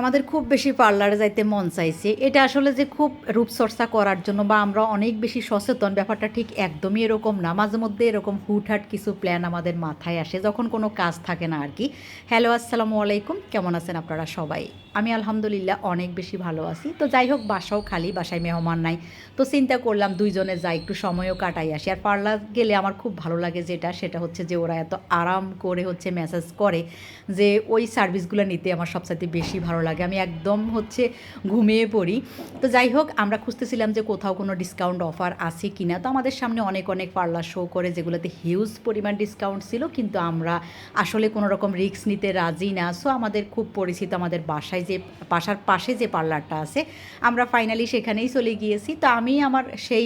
আমাদের খুব বেশি পার্লারে যাইতে মন চাইছে। এটা আসলে যে খুব রূপচর্চা করার জন্য বা আমরা অনেক বেশি সচেতন, ব্যাপারটা ঠিক একদমই এরকম না। মাঝে মধ্যে এরকম হুটহাট কিছু প্ল্যান আমাদের মাথায় আসে, যখন কোনো কাজ থাকে না আর কি হ্যালো আসসালামু আলাইকুম। কেমন আছেন আপনারা সবাই? আমি আলহামদুলিল্লাহ অনেক বেশি ভালো আছি। তো যাই হোক, বাসাও খালি, বাসায় মেহমান নাই। তো চিন্তা করলাম দুইজনে যাই, একটু সময়ও কাটাই আসি। আর পার্লার গেলে আমার খুব ভালো লাগে যেটা, সেটা হচ্ছে যে ওরা এত আরাম করে হচ্ছে মেসেজ করে যে ওই সার্ভিসগুলো নিতে আমার সবসাথে বেশি ভালো লাগে। আমি একদম হচ্ছে ঘুমিয়ে পড়ি। তো যাই হোক, আমরা খুঁজতেছিলাম যে কোথাও কোনো ডিসকাউন্ট অফার আছে কি না তো আমাদের সামনে অনেক অনেক পার্লার শো করে, যেগুলোতে হিউজ পরিমাণ ডিসকাউন্ট ছিল, কিন্তু আমরা আসলে কোনো রকম রিস্ক নিতে রাজি না। সো আমাদের খুব পরিচিত আমাদের বাসায় যে, বাসার পাশে যে পার্লারটা আছে, আমরা ফাইনালি সেখানেই চলে গিয়েছি। তো আমি আমার সেই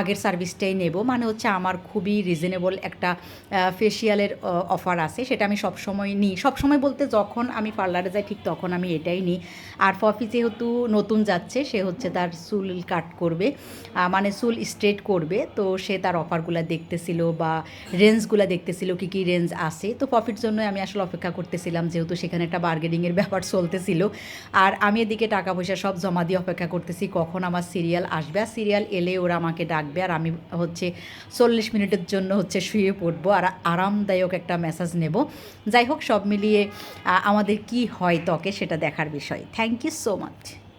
আগের সার্ভিসটাই নেব। মানে হচ্ছে আমার খুবই রিজনেবল একটা ফেসিয়ালের অফার আছে। সেটা আমি সবসময় নিই। সবসময় বলতে যখন আমি পার্লারে যাই, ঠিক তখন আমি এটাই নিই। আর ফফি যেহেতু নতুন যাচ্ছে, সে হচ্ছে তার চুল কাট করবে। মানে চুল স্ট্রেট করবে। তো সে তার অফারগুলো দেখতেছিল বা রেঞ্জগুলো দেখতেছিল কী কী রেঞ্জ আছে। তো প্রফিট জন্য আমি আসলে অপেক্ষা করতেছিলাম, যেহেতু সেখানে একটা বার্গেনিংয়ের ব্যাপার চলতেছিল। আর আমি এদিকে টাকা পয়সা সব জমা দিয়ে অপেক্ষা করতেছি, কখন আমার সিরিয়াল আসবে। আর সিরিয়াল এলে ওরা আমাকে ডাকবে আর আমি হচ্ছে চল্লিশ মিনিটের জন্য হচ্ছে শুয়ে পড়ব আর আরামদায়ক একটা মেসেজ নেব। যাই হোক, সব মিলিয়ে আমাদের কি হয় ত্বকে সেটা দেখার বিষয়। Thank you so much